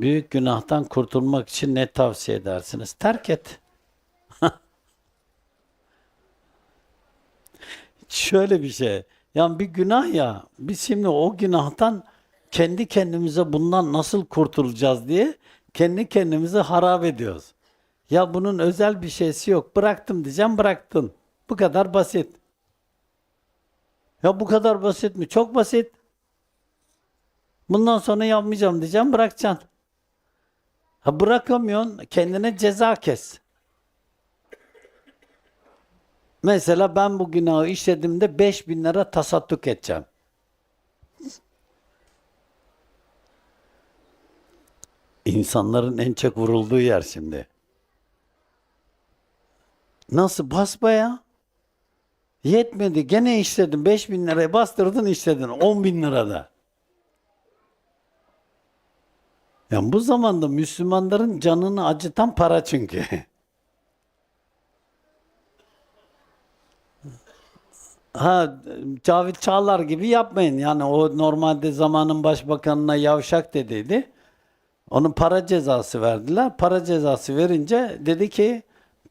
Büyük günahtan kurtulmak için ne tavsiye edersiniz? Terk et. Şöyle bir şey. Yani bir günah ya. Biz şimdi o günahtan kendi kendimize bundan nasıl kurtulacağız diye kendi kendimizi harap ediyoruz. Ya bunun özel bir şeysi yok. Bıraktım diyeceğim bıraktın. Bu kadar basit. Ya bu kadar basit mi? Çok basit. Bundan sonra yapmayacağım diyeceğim bırakacaksın. Ha bırakamıyorsun kendine ceza kes. Mesela ben bu günahı işlediğimde 5000 lira tasadduk edeceğim. İnsanların en çok vurulduğu yer şimdi. Nasıl basbaya? Yetmedi. Gene işledin. 5000 liraya bastırdın işledin. 10 bin lirada. Yani bu zamanda Müslümanların canını acıtan para çünkü. Ha Cavit Çağlar gibi yapmayın. Yani o normalde zamanın başbakanına yavşak dediydi. Onun para cezası verdiler. Para cezası verince dedi ki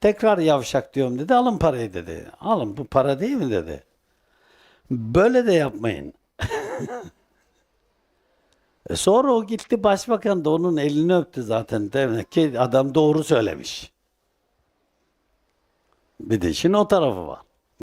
tekrar yavşak diyorum dedi. Alın parayı dedi. Alın bu para değil mi dedi. Böyle de yapmayın. E sonra o gitti başbakan da onun elini öptü zaten. Demek ki adam doğru söylemiş. Bir de işin o tarafı var.